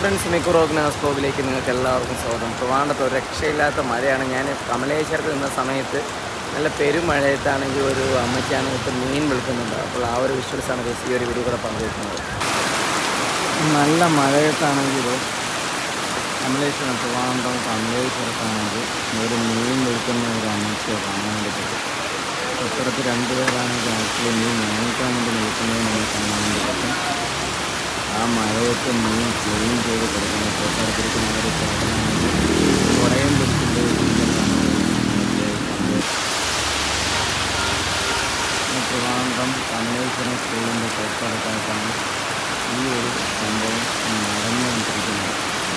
Friends Miku റോഗ്നാസ് ബ്ലോഗിലേക്ക് നിങ്ങൾക്ക് എല്ലാവർക്കും സ്വാഗതം. ട്രിവാണ്ടത്ത് ഒരു രക്ഷയില്ലാത്ത മഴയാണ്. ഞാൻ കമലേശ്വരത്ത് നിന്ന സമയത്ത് നല്ല പെരുമഴയത്താണെങ്കിൽ ഒരു അമ്മയ്ക്കാണ് ഇപ്പം മീൻ വിൽക്കുന്നുണ്ട് അപ്പോൾ ആ ഒരു വിഷ്വൽസാണ് ബസ് ഈ ഒരു വീഡിയോ കൂടെ പങ്കുവയ്ക്കുന്നത് നല്ല മഴയത്താണെങ്കിൽ കമലേശ്വരം ട്രിവാണ്ടം കമലേശ്വരത്താണെങ്കിൽ ഒരു മീൻ വിൽക്കുന്ന ഒരു അമ്മയ്ക്ക് കാണാൻ വേണ്ടി പറ്റും. ഇപ്പുറത്ത് രണ്ടുപേരാണെങ്കിൽ ആക്ച്വലി മീൻ വാങ്ങിക്കാൻ വേണ്ടി നിൽക്കുന്നത് നമ്മൾ കാണാൻ വേണ്ടി പറ്റും. ആ മഴയത്ത് മീൻ ക്ലീൻ ചെയ്ത് കൊടുക്കണം തൊട്ടടുത്തിരിക്കുന്ന ഒരു ചേട്ടനാണെങ്കിൽ കുടയും പിടിച്ചിട്ട് ട്രിവാൻഡ്രം കമലേശ്വരം സ്കൂളിന്റെ തൊട്ടടുത്തായിട്ടാണ് ഈ ഒരു സംഭവം നടന്നുകൊണ്ടിരിക്കുന്നത്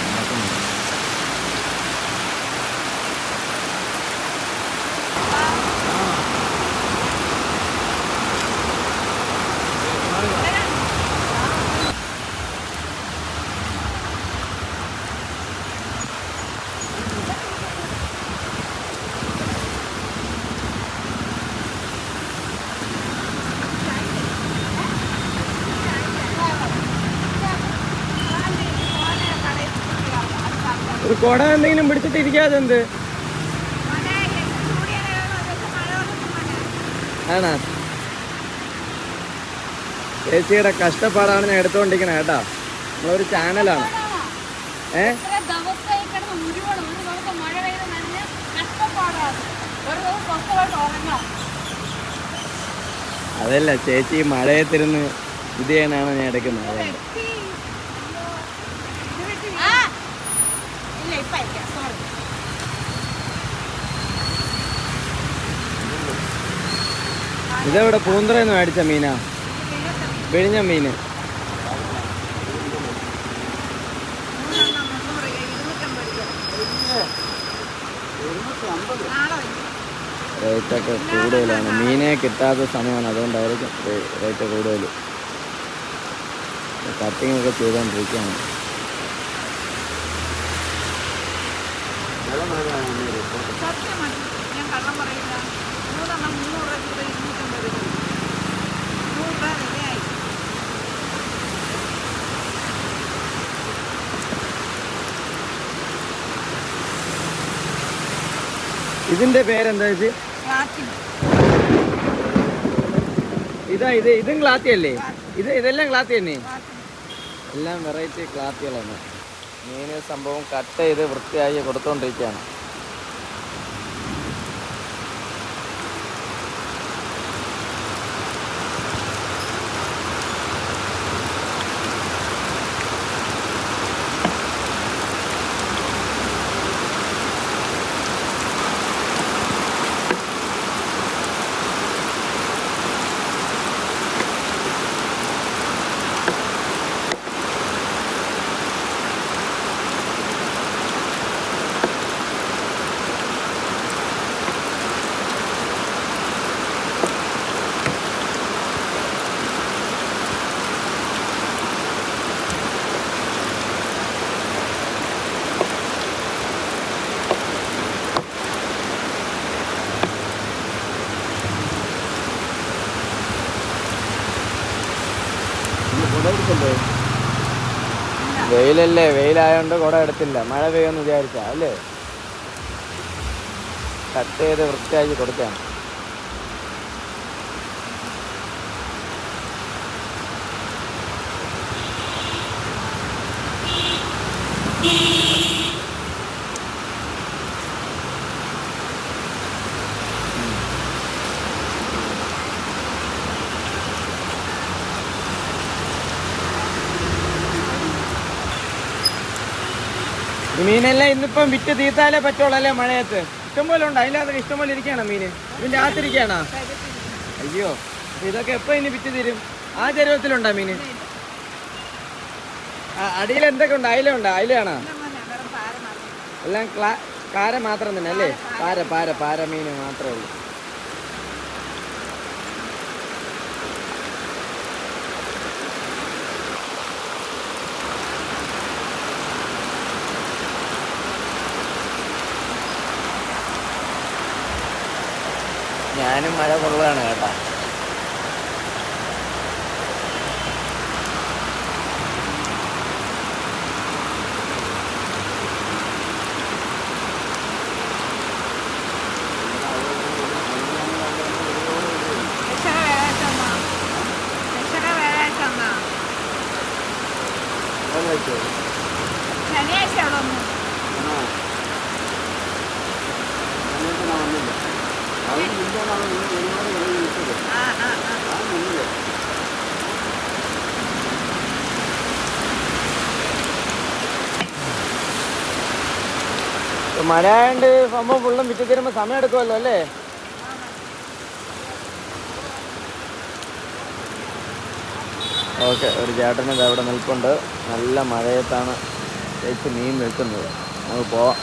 നടക്കുന്നത് ഒരു കുട എന്തെങ്കിലും പിടിച്ചിട്ട് ഇരിക്കാതെ എന്ത് ആണോ. ചേച്ചിയുടെ കഷ്ടപ്പാടാണ് ഞാൻ എടുത്തുകൊണ്ടിരിക്കണേ കേട്ടോ. നമ്മളൊരു ചാനലാണ്. ഏ? അതല്ല ചേച്ചി മഴയെ മഴയത്തിരുന്ന് ഇത് ചെയ്യാനാണ് ഞാൻ എടുക്കുന്നത്. അതുകൊണ്ട് ഇതെവിടെ പൂന്തറയെന്ന് മേടിച്ച മീനാ? വിഴിഞ്ഞ മീന് റേറ്റൊക്കെ കൂടുതലാണ്. മീനെ കിട്ടാത്ത സമയമാണ്. അതുകൊണ്ടായിരിക്കും റേറ്റ് കൂടുതൽ കട്ടിങ് ഒക്കെ ഞാൻ കള്ളം പറയില്ല മൂന്നെണ്ണം മുന്നൂറ് രൂപ ഇരുന്നൂറ്റമ്പത് രൂപ നൂറ് രൂപ വിലയായി ഇതിന്റെ പേരെന്താ ഇതാ ഇത് ഇതും ക്ലാത്തി അല്ലേ ഇത് ഇതെല്ലാം ക്ലാത്തി തന്നെ എല്ലാം വെറൈറ്റി ക്ലാത്തികളാണ്. മീന് സംഭവം കട്ട് ചെയ്ത് വൃത്തിയായി കൊടുത്തോണ്ടിരിക്കുകയാണ് വെയിലല്ലേ വെയിലായോണ്ട് കുട എടുത്തില്ല. മഴ പെയ്യുമെന്ന് വിചാരിച്ച അല്ലേ? കട്ട് ചെയ്ത് വൃത്തിയാക്കി കൊടുക്കാം. ഈ മീനെല്ലാം ഇന്നിപ്പം വിറ്റ് തീർത്താലേ പറ്റുള്ളൂ അല്ലേ മഴയത്ത്? ഇഷ്ടംപോലെ ഉണ്ട്. അതിനകത്ത് ഇഷ്ടംപോലെ ഇരിക്കുകയാണോ മീന്. ഇതിന്റെ അകത്തിരിക്കുകയാണോ. അയ്യോ ഇതൊക്കെ എപ്പോ ഇനി വിറ്റ് തീരും? ആ ചരുവത്തിലുണ്ടോ മീന്? അടിയിൽ എന്തൊക്കെ ഉണ്ട്? അയില ഉണ്ടോ? അയിലയാണോ? എല്ലാം കാര മാത്രം തന്നെ അല്ലേ? പാര പാര പാര മീന് മാത്രമേ ഉള്ളൂ. ഞാനും മഴ കൊള്ളാണ് കേട്ടോ. ശനിയാഴ്ച അവിടെ ഒന്ന് ആയതുകൊണ്ട് സംഭവം ഫുള്ളും വിറ്റ് തരുമ്പോൾ സമയം എടുക്കുമല്ലോ അല്ലേ? ഓക്കെ ഒരു ചേട്ടന് ഇത് അവിടെ നിൽപ്പുണ്ട്. നല്ല മഴയത്താണ് ചേച്ചി മീൻ നിൽക്കുന്നത് നമുക്ക് പോവാം.